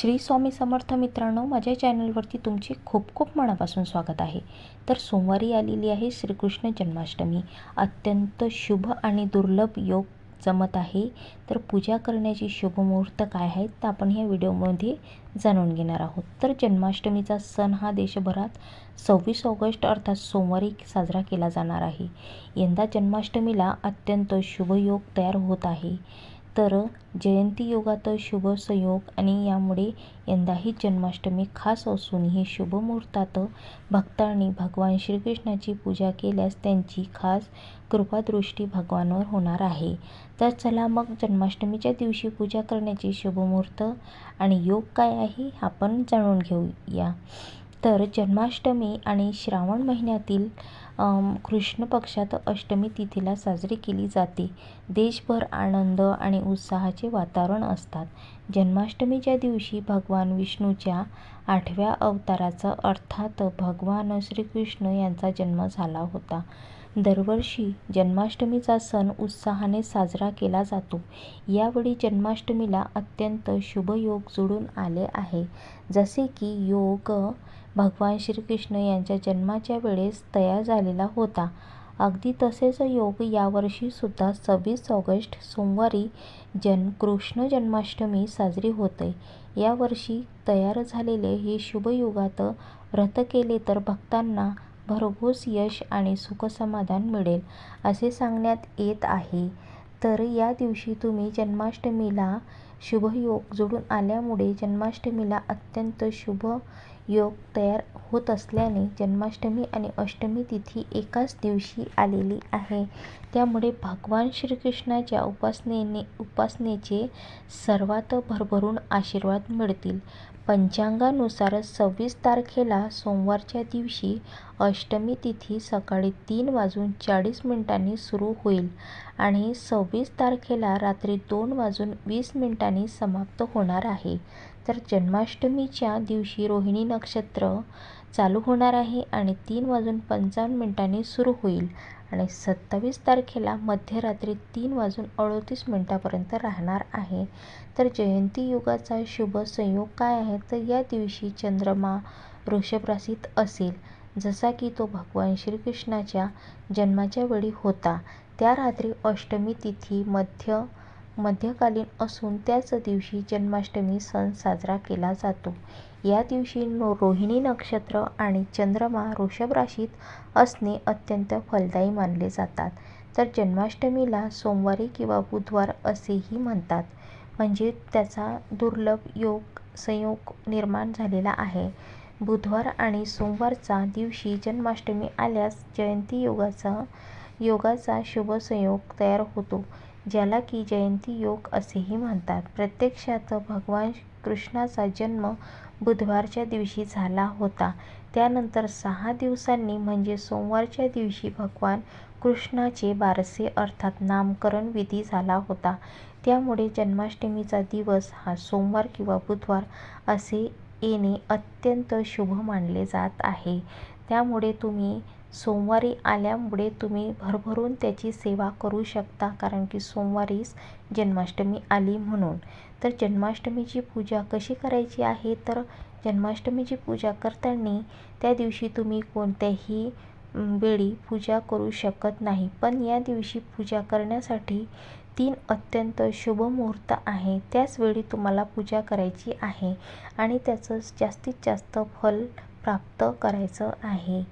श्री स्वामी समर्थ मित्रांनो माझ्या चॅनलवरती तुमचे खूप खूप मनापासून स्वागत आहे. तर सोमवारी आलेली आहे श्रीकृष्ण जन्माष्टमी. अत्यंत शुभ आणि दुर्लभ योग जमत आहे. तर पूजा करण्याची शुभ मुहूर्त काय आहेत तर आपण ह्या व्हिडिओमध्ये जाणून घेणार आहोत. तर जन्माष्टमीचा सण हा देशभरात सव्वीस ऑगस्ट अर्थात सोमवारी साजरा केला जाणार आहे. यंदा जन्माष्टमीला अत्यंत शुभ योग तयार होत आहे. तर जयंती योगात शुभ संयोग आणि यामुळे यंदाही जन्माष्टमी खास असून ही शुभ मुहूर्तात भक्तांनी भगवान श्रीकृष्णाची पूजा केल्यास त्यांची खास कृपादृष्टी भगवानवर होणार आहे. तर चला मग जन्माष्टमीच्या दिवशी पूजा करण्याची शुभ मुहूर्त आणि योग काय आहे आपण जाणून घेऊया. तर जन्माष्टमी आणि श्रावण महिन्यातील कृष्ण पक्षात अष्टमी तिथीला साजरी केली जाते. देशभर आनंद आणि उत्साहाचे वातावरण असतात. जन्माष्टमीच्या दिवशी भगवान विष्णूच्या आठव्या अवताराचा अर्थात भगवान श्रीकृष्ण यांचा जन्म झाला होता. दरवर्षी जन्माष्टमीचा सण उत्साहाने साजरा केला जातो. यावेळी जन्माष्टमीला अत्यंत शुभ योग जुळून आले आहे. जसे की योग भगवान श्रीकृष्ण यांच्या जन्माच्या वेळेस तयार झालेला होता. अगदी तसेच योग यावर्षीसुद्धा सव्वीस ऑगस्ट सोमवारी जन कृष्ण जन्माष्टमी साजरी होते. यावर्षी तयार झालेले हे शुभयुगात व्रत केले तर भक्तांना भरघोस यश आणि सुखसमाधान मिळेल असे सांगण्यात येत आहे. तर या दिवशी तुम्ही जन्माष्टमीला शुभयोग जुळून आल्यामुळे जन्माष्टमीला अत्यंत शुभ योग तयार होत असल्याने जन्माष्टमी आणि अष्टमी तिथी एकाच दिवशी आलेली आहे. त्यामुळे भगवान श्रीकृष्णाच्या उपासनेने उपासनेचे सर्वात भरभरून आशीर्वाद मिळतील. पंचांगानुसार सव्वीस तारखेला सोमवारच्या दिवशी अष्टमी तिथी सकाळी तीन वाजून चाळीस मिनिटांनी सुरू होईल आणि सव्वीस तारखेला रात्री दोन वाजून वीस मिनिटांनी समाप्त होणार आहे. तर जन्माष्टमीच्या दिवशी रोहिणी नक्षत्र चालू होणार आहे आणि तीन वाजून पंचावन्न मिनिटांनी सुरू होईल आणि सत्तावीस तारखेला मध्यरात्री तीन वाजून अडतीस मिनटापर्यंत राहणार आहे. तर जयंती युगाचा शुभ संयोग काय आहे? तर या दिवशी चंद्रमा वृषभ राशीत असेल. जसा की तो भगवान श्रीकृष्णाच्या जन्माच्या वेळी होता. त्या रात्री अष्टमी तिथी मध्य मध्यकालीन असून त्याच दिवशी जन्माष्टमी सण साजरा केला जातो. या दिवशी नो रोहिणी नक्षत्र आणि चंद्रमा वृषभ राशीत असणे अत्यंत फलदायी मानले जातात. तर जन्माष्टमीला सोमवारी किंवा बुधवार असेही म्हणतात. म्हणजे त्याचा दुर्लभ योग संयोग निर्माण झालेला आहे. बुधवार आणि सोमवारचा दिवशी जन्माष्टमी आल्यास जयंती योगाचा योगाचा शुभ संयोग तयार होतो. ज्याला की जयंती योग असेही म्हणतात. प्रत्यक्षात भगवान कृष्णाचा जन्म बुधवारच्या दिवशी झाला होता. त्यानंतर सहा दिवसांनी म्हणजे सोमवारच्या दिवशी भगवान कृष्णाचे बारसे अर्थात नामकरण विधी झाला होता. त्यामुळे जन्माष्टमीचा दिवस हा सोमवार किंवा बुधवार असे येणे अत्यंत शुभ मानले जात आहे. त्यामुळे तुम्ही सोमवारी आल्यामुळे तुम्ही भरभरून त्याची सेवा करू शकता कारण की सोमवारीच जन्माष्टमी आली म्हणून. तर जन्माष्टमीची पूजा कशी करायची आहे? तर जन्माष्टमीची पूजा करताना त्या दिवशी तुम्ही कोणत्याही वेळी पूजा करू शकत नाही. पण या दिवशी पूजा करण्यासाठी तीन अत्यंत शुभ मुहूर्त आहे. त्याचवेळी तुम्हाला पूजा करायची आहे आणि त्याचं जास्तीत जास्त फल प्राप्त करायचं आहे.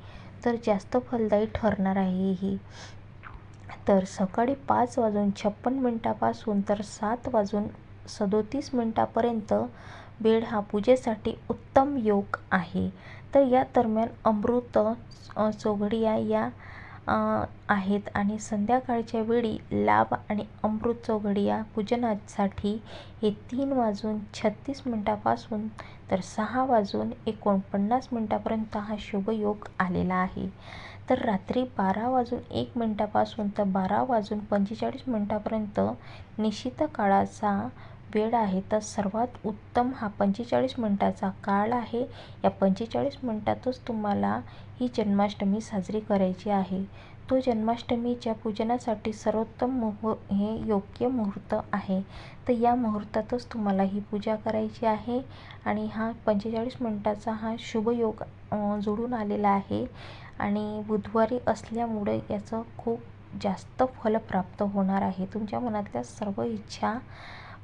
तर जास्त फलदायी ठरणार आहे ही. तर सकाळी पाच वाजून छप्पन मिनटापासून तर सात वाजून सदोतीस मिनटापर्यंत वेळ हा पूजेसाठी उत्तम योग आहे. तर या दरम्यान अमृत चोगडिया या आहेत. आणि संध्याकाळच्या वेळी लाभ आणि अमृत चौघडिया पूजनासाठी हे तीन वाजून छत्तीस मिनटापासून तर सहा वाजून एकोणपन्नास मिनटापर्यंत हा शुभ योग आलेला आहे. तर रात्री बारा वाजून एक मिनटापासून तर बारा वाजून पंचेचाळीस मिनटापर्यंत निश्चित काळाचा वेळ आहे तर सर्वात उत्तम हा पंचेचाळीस मिनटाचा काळ आहे. या पंचेचाळीस मिनटातच तुम्हाला ही जन्माष्टमी साजरी करायची आहे. तो जन्माष्टमीच्या पूजनासाठी सर्वोत्तम मुहू हे योग्य मुहूर्त आहे. तर या मुहूर्तातच तुम्हाला ही पूजा करायची आहे आणि हा पंचेचाळीस मिनटाचा हा शुभयोग जुळून आलेला आहे आणि बुधवारी असल्यामुळे याचं खूप जास्त फल प्राप्त होणार आहे. तुमच्या मनातल्या सर्व इच्छा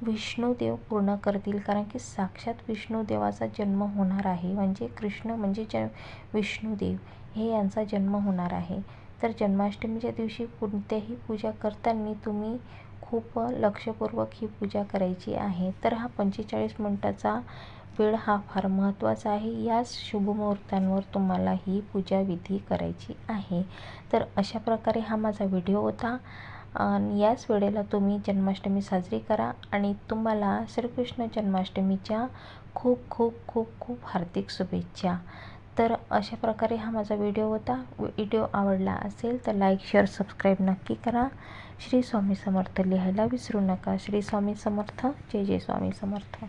विष्णुदेव पूर्ण करतील. कारण की साक्षात विष्णुदेवाचा जन्म होणार आहे. म्हणजे कृष्ण म्हणजे ज विष्णुदेव हे यांचा जन्म होणार आहे. तर जन्माष्टमीच्या दिवशी कोणत्याही पूजा करताना तुम्ही खूप लक्षपूर्वक ही पूजा करायची आहे. तर हा पंचेचाळीस मिनटाचा वेळ हा फार महत्त्वाचा आहे. याच शुभमुहूर्तांवर तुम्हाला ही पूजा विधी करायची आहे. तर अशा प्रकारे हा माझा व्हिडिओ होता. आणि याच वेळेला तुम्ही जन्माष्टमी साजरी करा आणि तुम्हाला श्रीकृष्ण जन्माष्टमीच्या खूप खूप खूप खूप हार्दिक शुभेच्छा. तर अशा प्रकारे हा माझा व्हिडिओ होता. व्हिडिओ आवडला असेल तर लाईक शेअर सबस्क्राईब नक्की करा. श्री स्वामी समर्थ लिहायला विसरू नका. श्री स्वामी समर्थ. जय जय स्वामी समर्थ.